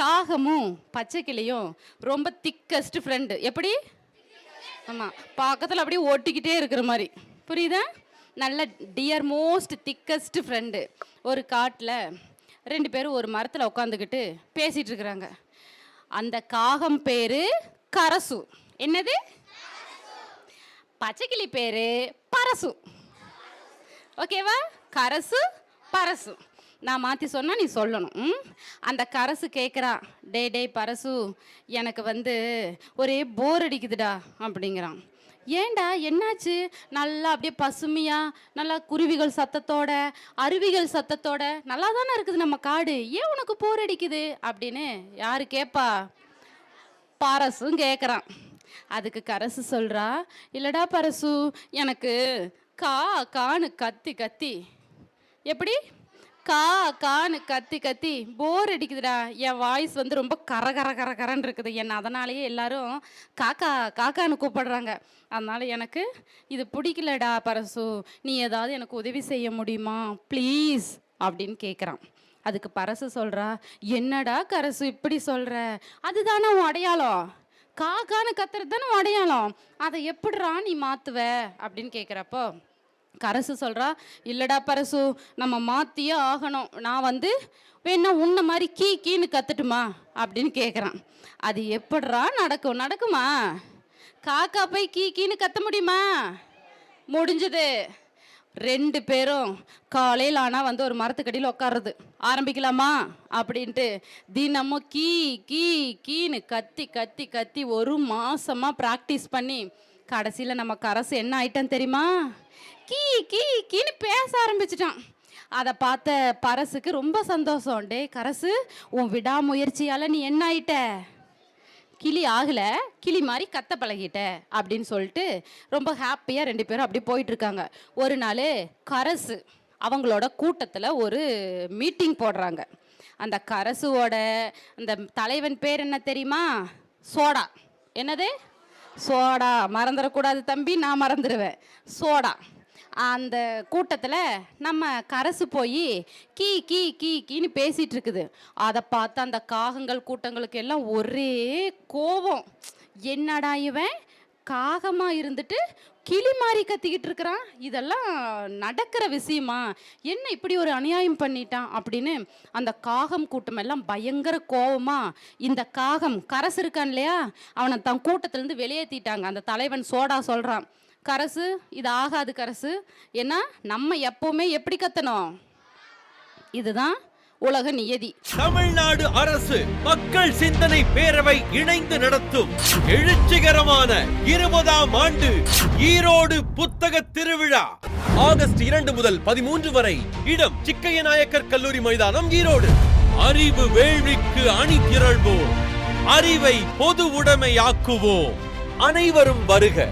காகமும் பச்சைக்கிளியும் ரொம்ப thickest friend எப்படி? ஆமாம் பக்கத்தில் அப்படியே ஒட்டிக்கிட்டே இருக்கிற மாதிரி. புரியுதா? நல்ல டியர் மோஸ்ட் திக்கஸ்ட் ஃப்ரெண்டு ஒரு காட்டில் ரெண்டு பேரும் ஒரு மரத்தில் உட்காந்துக்கிட்டு பேசிகிட்டு இருக்கிறாங்க. அந்த காகம் பேர் கரசு. என்னது? பச்சைக்கிளி பேர் பரசு. ஓகேவா? கரசு பரசு. நான் மாற்றி சொன்னால் நீ சொல்லணும். ம்? அந்த கரசு கேட்குறா டே டேய் பரசு எனக்கு வந்து ஒரே போர் அடிக்குதுடா அப்படிங்கிறான். ஏன்டா என்னாச்சு? நல்லா அப்படியே பசுமையாக நல்லா குருவிகள் சத்தத்தோட அருவிகள் சத்தத்தோட நல்லா தானே இருக்குது நம்ம காடு? ஏன் உனக்கு போர் அடிக்குது? அப்படின்னு யார் கேட்பா பரசும் கேட்குறான் அதுக்கு கரசு சொல்கிறா இல்லடா பரசு எனக்கு கா கான்னு கத்தி கத்தி. எப்படி? கா கான்னு கத்தி கத்தி போர் அடிக்குதுடா. என் வாய்ஸ் வந்து ரொம்ப கர கர கர கரன்னு இருக்குது. என்ன அதனாலேயே எல்லாரும் காக்கா காக்கான்னு கூப்பிடுறாங்க. அதனால எனக்கு இது பிடிக்கலடா பரசு. நீ ஏதாவது எனக்கு உதவி செய்ய முடியுமா? ப்ளீஸ் அப்படின்னு கேட்குறான் அதுக்கு பரசு சொல்கிறா என்னடா கரசு இப்படி சொல்கிற அதுதானே உன் அடையாளம்? காக்கான்னு கத்துறது தானே உன் அடையாளம்? அதை எப்படிறா நீ மாற்றுவ அப்படின்னு கேட்குறப்போ கரசு சொல்கிறா இல்லடா பரசு நம்ம மாற்றியே ஆகணும். நான் வந்து வேணா உன்ன மாதிரி கீ கீன்னு கத்துட்டுமா? அப்படின்னு கேட்குறான் அது எப்படா நடக்கும்? நடக்குமா? காக்கா போய் கீ கீன்னு கத்த முடியுமா? முடிஞ்சது. ரெண்டு பேரும் காலையில் ஆனால் வந்து ஒரு மரத்துக்கடியில் உட்காருது ஆரம்பிக்கலாமா? அப்படின்ட்டு தினமும் கீ கீ கீன்னு கத்தி கத்தி கத்தி ஒரு மாசமா ப்ராக்டிஸ் பண்ணி கடைசியில் நம்ம கரசு என்ன ஆயிட்டான் தெரியுமா? கீ கீ கீன்னு பேச ஆரம்பிச்சிட்டான். அதை பார்த்த பரசுக்கு ரொம்ப சந்தோஷம். டே கரசு உன் விடாமுயற்சியால் நீ என்ன ஆயிட்ட? கிளி ஆகல கிளி மாதிரி கத்த பழகிட்ட அப்படின்னு சொல்லிட்டு ரொம்ப ஹாப்பியாக ரெண்டு பேரும் அப்படி போயிட்டுருக்காங்க ஒரு நாள் கரசு அவங்களோட கூட்டத்தில் ஒரு மீட்டிங் போடுறாங்க. அந்த கரசுவோட அந்த தலைவன் பேர் என்ன தெரியுமா? சோடா. என்னது? சோடா மறந்துடக்கூடாது தம்பி நான் மறந்துடுவேன் சோடா. அந்த கூட்டத்தில் நம்ம கரசு போய் கீ கீ கீ கீன்னு பேசிகிட்டு இருக்குது அதை பார்த்து அந்த காகங்கள் கூட்டங்களுக்கு எல்லாம் ஒரே கோபம். என்னடா இவன்? காகமா இருந்துட்டு கிளி மாதிரி கத்திக்கிட்டு இருக்கிறான். இதெல்லாம் நடக்கிற விஷயமா? என்ன இப்படி ஒரு அநியாயம் பண்ணிட்டான் அப்படின்னு அந்த காகம் கூட்டம் எல்லாம் பயங்கர கோபமா இந்த காகம் கரசு இருக்கான் இல்லையா? அவனை தன் கூட்டத்திலேருந்து வெளியேற்றிட்டாங்க அந்த தலைவன் சோடா சொல்கிறான் கரசு இது ஆகாது கரசு. ஏன்னா நம்ம எப்பவுமே எப்படி கத்தணும்? இதுதான் உலக நியதி. தமிழ்நாடு அரசு மக்கள் சிந்தனை பேரவை இணைந்து நடத்தும் எழுச்சிகரமான இருபதாம் ஆண்டு ஈரோடு புத்தக திருவிழா. ஆகஸ்ட் இரண்டு முதல் பதிமூன்று வரை இடம் சிக்கைய நாயக்கர் கல்லூரி மைதானம் ஈரோடு. அறிவு வேள்விக்கு அணி திரள்வோம். அறிவை பொது உடைமையாக்குவோம். அனைவரும் வருக.